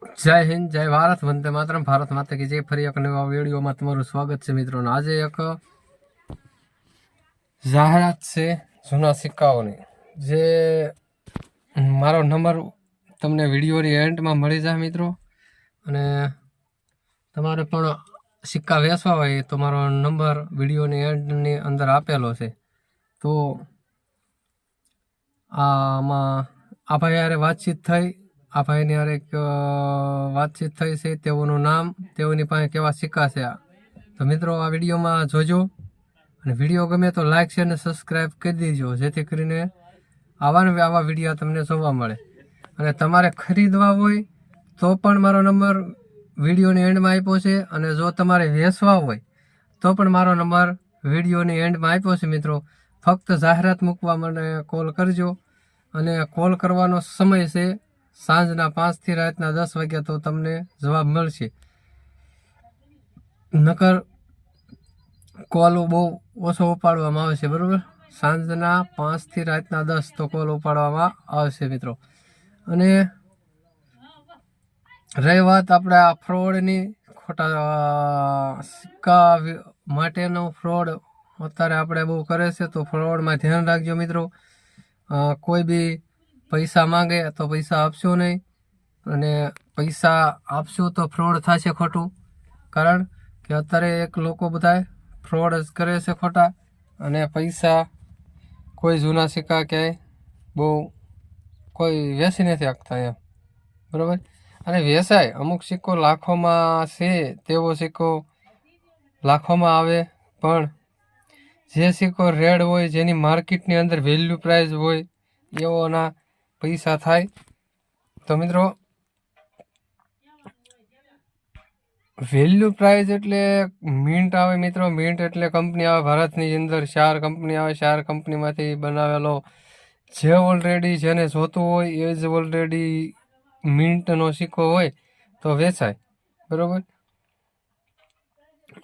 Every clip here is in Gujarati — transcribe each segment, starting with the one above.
જય હિન્દ, જય ભારત, વંદે માતરમ. ભારત માતા કે જય. ફરી એક નવા વિડીયોમાં તમારું સ્વાગત છે મિત્રો આજે એક જાહેરાત છે જૂના સિક્કાઓની. જે મારો નંબર તમને વિડીયોની એન્ડમાં મળી જાય મિત્રો. અને તમારે પણ સિક્કા વેચવા હોય તો મારો નંબર વિડીયોની એન્ડની અંદર આપેલો છે. તો આમાં આ ભાઈ વાતચીત થઈ. આ ભાઈની હારે વાતચીત થઈ છે, તેઓનું નામ તેઓની પાસે કેવા સિક્કા છે તો મિત્રો, આ વિડીયોમાં જોજો અને વીડિયો ગમે તો લાઇક છે અને સબસ્ક્રાઈબ કરી દેજો, જેથી કરીને આવા ને આવા વીડિયો તમને જોવા મળે. અને તમારે ખરીદવા હોય તો પણ મારો નંબર વિડીયોની એન્ડમાં આપ્યો છે અને જો તમારે વેચવા હોય તો પણ મારો નંબર વિડીયોની એન્ડમાં આપ્યો છે મિત્રો. ફક્ત જાહેરાત મૂકવા મને કોલ કરજો અને કોલ કરવાનો સમય છે સાંજના પાંચથી રાતના દસ વાગ્યા તો તમને જવાબ મળશે. નકર કોલ બહુ ઓછો ઉપાડવામાં આવે છે બરાબર? સાંજના પાંચથી રાતના દસ તો કોલ ઉપાડવામાં આવશે મિત્રો. અને રહી વાત આપણે આ ફ્રોડની ખોટા સિક્કા માટેનો ફ્રોડ અત્યારે આપણે બહુ કરે છે, તો ફ્રોડમાં ધ્યાન રાખજો મિત્રો. કોઈ બી પૈસા માંગે તો પૈસા આપશો નહીં. અને પૈસા આપશો તો ફ્રોડ થશે ખોટું. કારણ કે અત્યારે એક લોકો બધા ફ્રોડ જ કરે છે ખોટા. અને પૈસા કોઈ જૂના સિક્કા ક્યાંય બહુ કોઈ વેચી નથી આપતા એમ. બરાબર? અને વેચાય. અમુક સિક્કો લાખોમાં છે, તેવો સિક્કો લાખોમાં આવે. પણ જે સિક્કો રેડ હોય, જેની માર્કેટની અંદર વેલ્યુ પ્રાઇઝ હોય એવોના પૈસા થાય. તો મિત્રો વેલ્યુ પ્રાઇસ એટલે મિન્ટ આવે મિત્રો. મિન્ટ એટલે કંપની આવે ભારતની અંદર. ચાર કંપની આવે. ચાર કંપનીમાંથી બનાવેલો જે ઓલરેડી જેને જોતું હોય એ જ ઓલરેડી મિન્ટનો સિક્કો હોય તો વેચાય. બરાબર?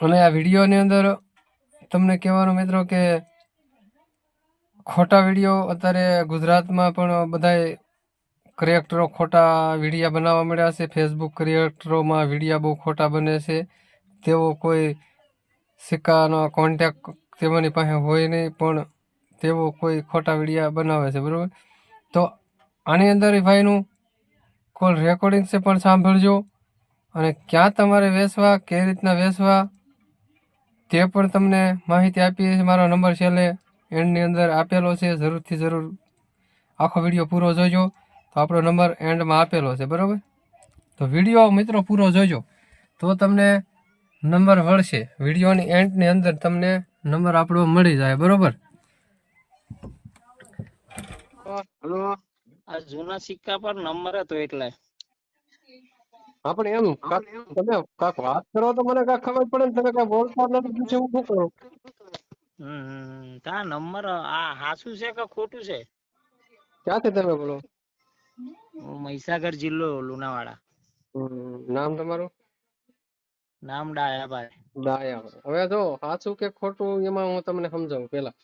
અને આ વિડીયોની અંદર તમને કહેવાનું મિત્રો કે ખોટા વીડિયો અત્યારે ગુજરાતમાં પણ બધાય ક્રિએક્ટરો ખોટા વિડીયા બનાવવા મળ્યા છે. ફેસબુક ક્રિએક્ટરોમાં વિડીયા બહુ ખોટા બને છે. તેઓ કોઈ સિક્કાનો કોન્ટેક તેઓની પાસે હોય નહીં, પણ તેઓ કોઈ ખોટા વિડીયા બનાવે છે, બરાબર? તો આની અંદર ભાઈનું કોલ રેકોર્ડિંગ છે, પણ સાંભળજો. અને ક્યાં તમારે વેચવા કેવી રીતના વેચવા, તે પણ તમને માહિતી આપીએ છીએ. મારો નંબર છેલ્લે એન્ડની અંદર આપેલો છે જરૂરથી જરૂર આખો વીડિયો પૂરો જોજો. તો આપણો નંબર એન્ડમાં આપેલો છે બરાબર? તો વીડિયો મિત્રો પૂરો જોજો. તો તમને નંબર મળશે વિડીયોની એન્ડની અંદર તમને નંબર આપણો મળી જાય બરાબર? હલો. આ જૂના સિક્કા પર નંબર હતો એટલે. આપણે એમ તમે કાક વાત કરો તો મને કાક ખબર પડે ને તમે કઈ બોલતા નથી પૂછે હું શું કરું? હમ નંબર આ હાસુ છે કે ખોટું છે? ક્યાંથી તમે બોલો? હું મહીસાગર જિલ્લો લુણાવાડા. નામ તમારું? નામ ડાયાભાઈ. ડાયા હવે જો સાચું કે ખોટું એમાં હું તમને સમજાવું પેલા.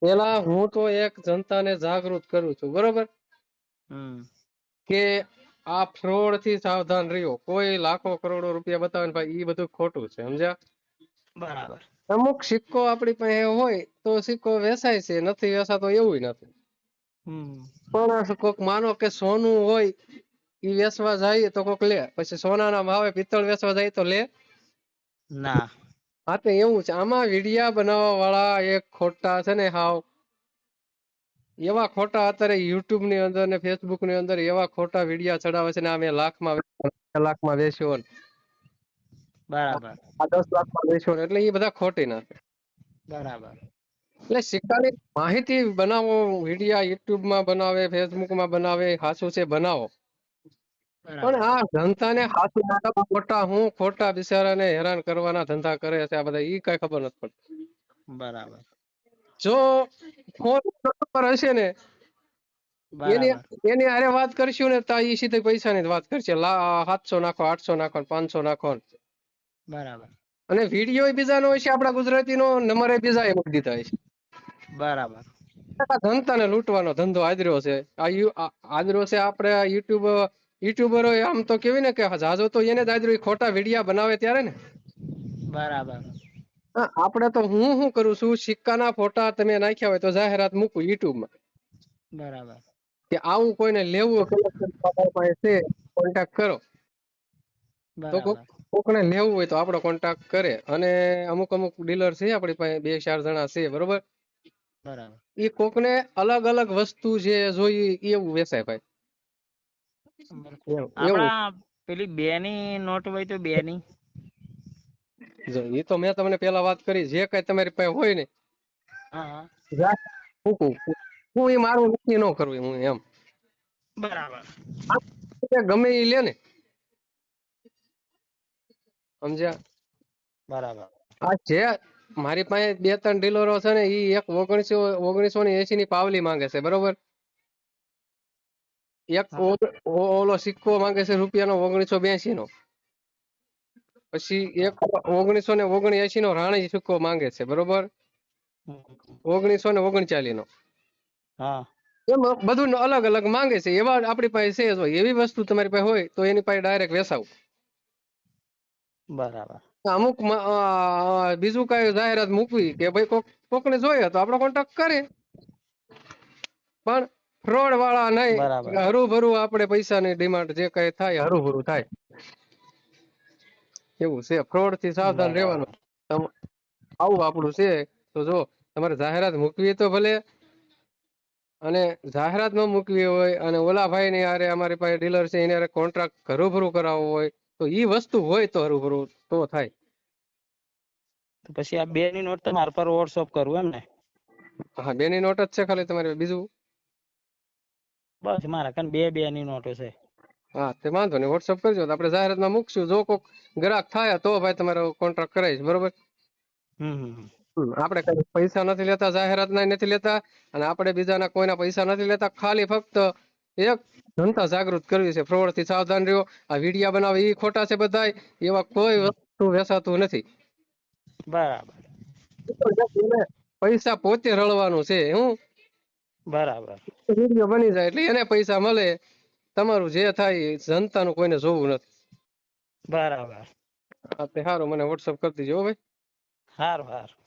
પેલા હું તો એક જનતાને જાગૃત કરું છું બરોબર? કે આ ફ્રોડથી સાવધાન રહ્યો. કોઈ લાખો કરોડો રૂપિયા બતાવે ભાઈ એ બધું ખોટું છે સમજ્યા? બરાબર. અમુક સિક્કો આપણી પાસે હોય તો સિક્કો વેચાય છે નથી વેચાતો એવું નથી. પણ કોક માનો કે સોનું હોય ઈ વેચવા જાય તો કોક લે. પછી સોનાના ભાવે પિત્તળ વેચવા જાય તો લે. ના. હા તો એવું છે આમાં વિડિયા બનાવવા વાળા એક ખોટા છે ને હાવ. એવા ખોટા અત્યારે યુટ્યુબની અંદર ને ફેસબુકની અંદર એવા ખોટા વિડિયા ચડાવે છે ને આ મેં લાખમાં લાખમાં વેચ્યો ને. બરાબર. આ દસ લાખમાં વેચ્યો એટલે એ બધા ખોટી નાખે. બરાબર. એટલે સિક્કાની માહિતી બનાવો વિડિયા યુટ્યુબમાં બનાવે ફેસબુકમાં બનાવે છે બનાવો. પણ આ ખોટા હું ખોટા બિચારાને હેરાન કરવાના ધંધા કરે છે આ બધા ઈ કઈ ખબર નથી પડતી. બરાબર. જો ફોન પર હશે ને એની એની આરે વાત કરશું ને તો એ સીધી પૈસાની ની વાત કરશે. સાતસો નાખો આઠસો નાખો પાંચસો નાખો બરાબર. અને વીડિયો બીજાનો હોય છે આપણા ગુજરાતીનો નંબર બીજા એ મૂકી દીધા હોય છે. બરાબર. આ લૂંટવાનો ધંધો આદર્યો છે. આ આદર્યો છે આપણે યુટ્યુબ યુટ્યુબરો આમ તો કેવી ને કે જાજો તો એને જ ખોટા વિડિયા બનાવે ત્યારે ને. બરાબર. હા, આપણે તો હું શું કરું છું? સિક્કાના ફોટા તમે નાખ્યા હોય તો જાહેરાત મૂકું યુટ્યુબમાં. બરાબર. કે આવું કોઈને લેવું કલેક્શન પાસે છે કોન્ટેક્ટ કરો. તો કોકને લેવું હોય તો આપણો કોન્ટેક્ટ કરે. અને અમુક અમુક ડીલર છે આપણી પાસે બે ચાર જણા છે બરોબર? બરાબર. એ કોકને અલગ અલગ વસ્તુ જે જોઈએ એવું વેચાય ભાઈ. આપણા પેલી બે ની નોટ હોય તો બે ની જો એ તો મેં તમને પેલા વાત કરી જે કઈ તમારી પાસે હોય ને. હા. હા હું એ મારું નક્કી ન કરવું હું એમ. બરાબર. ગમે એ લે ને. સમજ્યા? બરાબર. આ જે મારી પાસે બે ત્રણ ડીલરો છે ને ઈ એક ઓગણીસો ઓગણીસો ને એસી ની પાવલી માંગે છે બરોબર? એક ઓલો સિક્કો માંગે છે રૂપિયાનો ઓગણીસો બ્યાસી નો. પછી એક ઓગણીસો ને ઓગણએસી નો રાણી સિક્કો માંગે છે બરોબર? ઓગણીસો ને ઓગણચાલીસ નો. હા. એમ બધું અલગ અલગ માંગે છે. એવા આપણી પાસે છે જો એવી વસ્તુ તમારી પાસે હોય તો એની પાસે ડાયરેક્ટ વેસાવું બરાબર. અમુક બીજું કઈ જાહેરાત મૂકવી કે ભાઈ કોક કોકને જોઈએ તો આપણો કોન્ટેક્ટ કરે પણ ફ્રોડ વાળા નહીં. હરુભરું આપણે પૈસાની ડિમાન્ડ જે કઈ થાય હરુભરું થાય. એવું છે. ફ્રોડથી સાવધાન. રહેવાનું. આવું આપણું છે. તો જો તમારે જાહેરાત મૂકવી તો ભલે. અને જાહેરાત ન મૂકવી હોય અને ઓલા ભાઈ ની આરે અમારી પાસે ડીલર છે એને કોન્ટ્રાક્ટ હરુભરું કરાવવો હોય તો એ વસ્તુ હોય તો હરુભરું તો થાય. તો પછી આ બે ની નોટ તમારા પર વોટ્સઅપ કરું એમ ને? હા બેની નોટ જ છે ખાલી તમારે બીજું? બસ મારા કન બે બે ની નોટો છે. હા તે વાંધો નહીં વોટ્સઅપ કરજો. તો આપણે જાહેરાતમાં મૂકશું. જો કોક ગ્રાહક થાય તો ભાઈ તમારો કોન્ટ્રાક્ટ કરાવીશ બરોબર. હમ, આપણે કઈ પૈસા નથી લેતા જાહેરાતના નથી લેતા અને આપણે બીજાના કોઈના પૈસા નથી લેતા ખાલી ફક્ત એક જનતા જાગૃત કરવી છે. થી સાવધાન રહ્યો. આ વિડિયા બનાવે એ ખોટા છે બધાય. એવા કોઈ વસ્તુ વેસાતું નથી. બરાબર. પૈસા પોતે રળવાનું છે હું? બરાબર. વીડિયો બની જાય એટલે એને પૈસા મળે. તમારું જે થાય જનતાનું કોઈને જોવું નથી. બરાબર. હા તે સારું મને વોટ્સઅપ કરી દીજો ભાઈ. સારું સારું